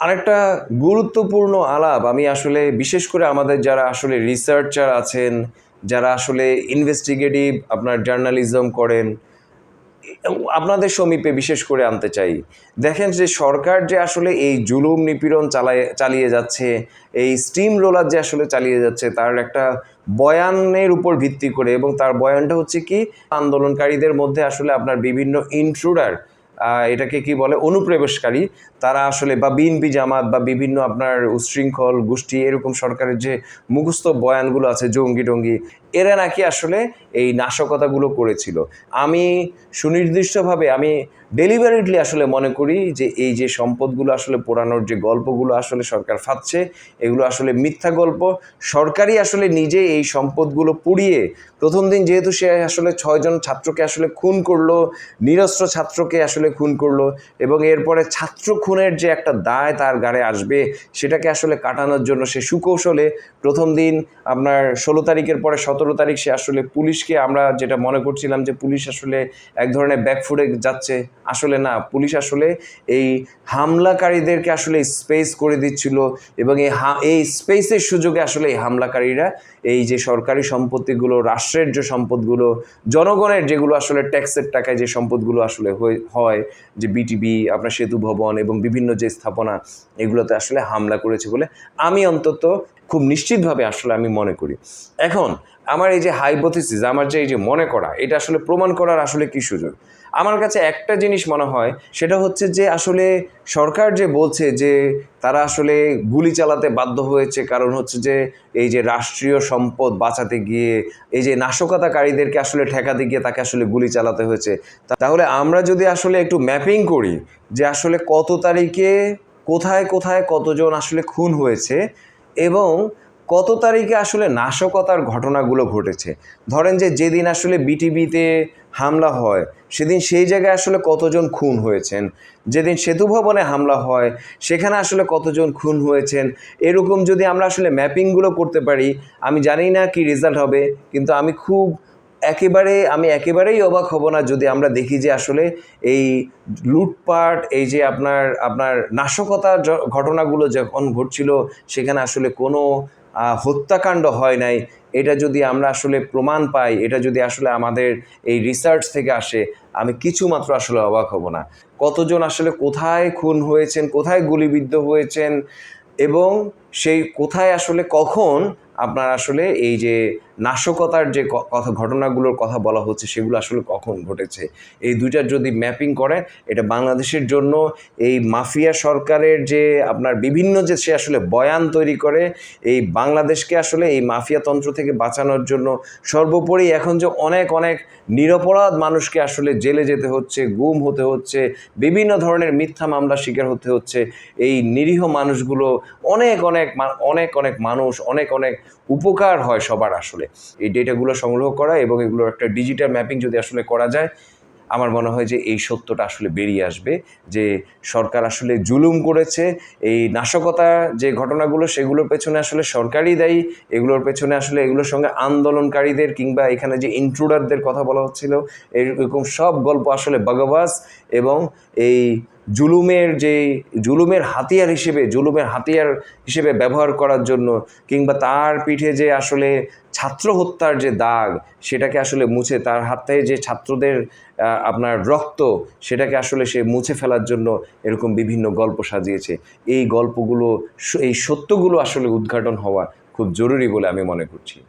আরেকটা গুরুত্বপূর্ণ আলাপ, আমি আসলে বিশেষ করে আমাদের যারা আসলে রিসার্চার আছেন, যারা আসলে ইনভেস্টিগেটিভ আপনার জার্নালিজম করেন, আপনাদের সমীপে বিশেষ করে আনতে চাই। দেখেন যে সরকার যে আসলে এই জুলুম নিপীড়ন চালায়, চালিয়ে যাচ্ছে, এই স্টিম রোলার যে আসলে চালিয়ে যাচ্ছে, তার একটা বয়ানের উপর ভিত্তি করে এবং তার বয়ানটা হচ্ছে কি, আন্দোলনকারীদের মধ্যে আসলে আপনার বিভিন্ন ইন্ট্রুডার এটাকে কি বলে, অনুপ্রবেশকারী, তারা আসলে বা বিএনপি জামাত বা বিভিন্ন আপনার উশৃঙ্খল গোষ্ঠী, এরকম সরকারের যে মুখস্থ বয়ানগুলো আছে জঙ্গি টঙ্গি এরা নাকি আসলে এই নাশকতাগুলো করেছিল। আমি সুনির্দিষ্টভাবে আমি ডেলিভারিটলি আসলে মনে করি যে এই যে সম্পদগুলো আসলে পোড়ানোর যে গল্পগুলো আসলে সরকার ফাচ্ছে এগুলো আসলে মিথ্যা গল্প। সরকারই আসলে নিজে এই সম্পদগুলো পুড়িয়ে প্রথম দিন যেহেতু সে আসলে ছয়জন ছাত্রকে আসলে খুন করল, নিরস্ত্র ছাত্রকে আসলে খুন করল এবং এরপরে ছাত্র খুনের যে একটা দায় তার গাড়ে আসবে সেটাকে আসলে কাটানোর জন্য সে সুকৌশলে প্রথম দিন আপনার ষোলো তারিখের পরে সতেরো তারিখ সে আসলে পুলিশকে আমরা যেটা মনে করছিলাম যে পুলিশ আসলে এক ধরনের ব্যাকফুটে যাচ্ছে, আসলে না। পুলিশ আসলে এই হামলাকারীদেরকে আসলে স্পেস করে দিচ্ছিল এবং এই এই স্পেসের সুযোগে আসলে এই হামলাকারীরা এই যে সরকারি সম্পত্তিগুলো, রাষ্ট্রের যে সম্পদগুলো, জনগণের যেগুলো আসলে ট্যাক্সের টাকায় যে সম্পদগুলো আসলে হয় যে বিটিবি আপনার সেতু ভবন এবং বিভিন্ন যে স্থাপনা, এগুলোতে আসলে হামলা করেছে বলে আমি অন্তত খুব নিশ্চিতভাবে আসলে আমি মনে করি। এখন, আমার এই যে হাইপোথিসিস আমার যে এই যে মনে করা, এটা আসলে প্রমাণ করার আসলে কি সুযোগ? আমার কাছে একটা জিনিস মনে হয়, সেটা হচ্ছে যে আসলে সরকার যে বলছে যে তারা আসলে গুলি চালাতে বাধ্য হয়েছে, কারণ হচ্ছে যে এই যে রাষ্ট্রীয় সম্পদ বাঁচাতে গিয়ে, এই যে নাশকতাকারীদেরকে আসলে ঠেকাতে গিয়ে তাকে আসলে গুলি চালাতে হয়েছে। তাহলে আমরা যদি আসলে একটু ম্যাপিং করি যে আসলে কত তারিখে কোথায় কোথায় কতজন আসলে খুন হয়েছে এবং কত তারিখে আসলে নাশকতার ঘটনাগুলো ঘটেছে? ধরেন যে যেদিন আসলে বিটিভিতে হামলা হয়, সেদিন সেই জায়গায় আসলে কতজন খুন হয়েছেন? যেদিন সেতু ভবনে হামলা হয়, সেখানে আসলে কতজন খুন হয়েছেন? এরকম যদি আমরা আসলে ম্যাপিংগুলো করতে পারি, আমি জানি না কি রেজাল্ট হবে, কিন্তু আমি খুব একেবারে, আমি একেবারেই অবাক হব না যদি আমরা দেখি যে আসলে এই লুটপাট, এই যে আপনার আপনার নাশকতার ঘটনাগুলো যখন ঘটছিল, সেখানে আসলে কোনো হত্যাকাণ্ড হয় নাই। এটা যদি আমরা আসলে প্রমাণ পাই, এটা যদি আসলে আমাদের এই রিসার্চ থেকে আসে, আমি কিছু মাত্র আসলে অবাক হব না। কতজন আসলে কোথায় খুন হয়েছেন, কোথায় গুলিবিদ্ধ হয়েছেন এবং সেই কোথায় আসলে কখন আপনার আসলে এই যে নাশকতার যে কথা, ঘটনাগুলোর কথা বলা হচ্ছে, সেগুলো আসলে কখন ঘটেছে? এই দুইটার যদি ম্যাপিং করে, এটা বাংলাদেশের জন্য এই মাফিয়া সরকারের যে আপনার বিভিন্ন যে সে আসলে বয়ান তৈরি করে, এই বাংলাদেশকে আসলে এই মাফিয়া তন্ত্র থেকে বাঁচানোর জন্য সর্বোপরি এখন যে অনেক অনেক নিরপরাধ মানুষকে আসলে জেলে যেতে হচ্ছে, গুম হতে হচ্ছে, বিভিন্ন ধরনের মিথ্যা মামলা শিকার হতে হচ্ছে, এই নিরীহ মানুষগুলো অনেক অনেক অনেক অনেক মানুষ, অনেক অনেক উপকার হয় সবার আসলে। এই ডেটাগুলো সংগ্রহ করা এবং এগুলোর একটা ডিজিটাল ম্যাপিং যদি আসলে করা যায়, আমার মনে হয় যে এই সত্যটা আসলে বেরিয়ে আসবে যে সরকার আসলে জুলুম করেছে, এই নাশকতা যে ঘটনাগুলো সেগুলোর পেছনে আসলে সরকারই দায়ী, এগুলোর পেছনে আসলে এগুলোর সঙ্গে আন্দোলনকারীদের কিংবা এখানে যে ইন্ট্রুডারদের কথা বলা হচ্ছিল, এরকম সব গল্প আসলে বাগবাস এবং এই জুলুমের যে, জুলুমের হাতিয়ার হিসেবে, জুলুমের হাতিয়ার হিসেবে ব্যবহার করার জন্য কিংবা তার পিঠে যে আসলে ছাত্র হত্যার যে দাগ, সেটাকে আসলে মুছে, তার হাত যে ছাত্রদের আপনার রক্ত, সেটাকে আসলে সে মুছে ফেলার জন্য এরকম বিভিন্ন গল্প সাজিয়েছে। এই গল্পগুলো, এই সত্যগুলো আসলে উদ্ঘাটন হওয়া খুব জরুরি বলে আমি মনে করছি।